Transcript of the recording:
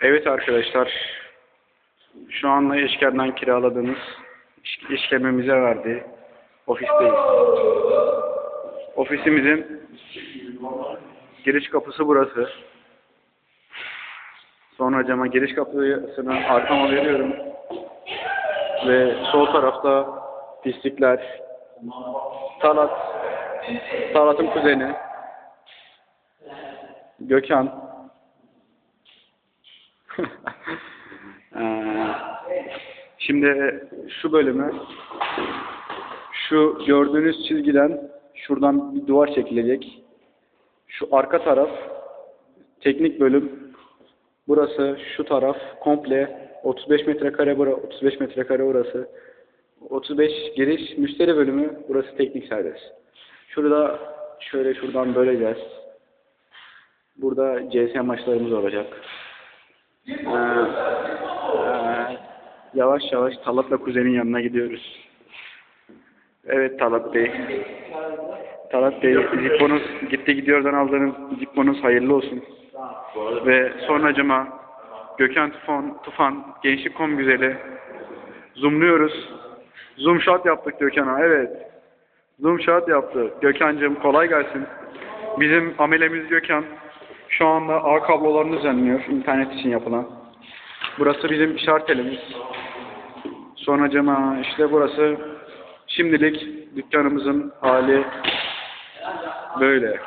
Evet arkadaşlar. Şu anda işkemden kiraladığımız iş- işkememize verdiği ofisteyiz. Ofisimizin giriş kapısı burası. Sonra cama giriş kapısını arkama veriyorum. Ve sol tarafta pislikler. Talat. Talat'ın kuzeni. Gökhan. Ee, Şimdi şu bölümü şu gördüğünüz çizgiden şuradan bir duvar çekilecek. Şu arka taraf teknik bölüm. Burası şu taraf komple 35 metrekare bura 35 metrekare orası. 35 giriş müşteri bölümü burası teknik servis. Şurada şöyle şuradan böleceğiz. Burada CS maçlarımız olacak. Yavaş yavaş Talat'la kuzenin yanına gidiyoruz. Evet Talat Bey. Talat Bey, Zippo'nuz gitti gidiyordan aldığınız Zippo'nuz hayırlı olsun. Ve sonracıma Gökhan Tufan, Tufan Gençlik Kom Güzeli zoomluyoruz. Zoom shot yaptık Gökhan'a, evet. Zoom shot yaptı. Gökhan'cığım kolay gelsin. Bizim amelemiz Gökhan. Şu anda ağ kablolarını düzenliyor internet için yapılan. Burası bizim şartelimiz. Sonracıma işte burası şimdilik dükkanımızın hali böyle.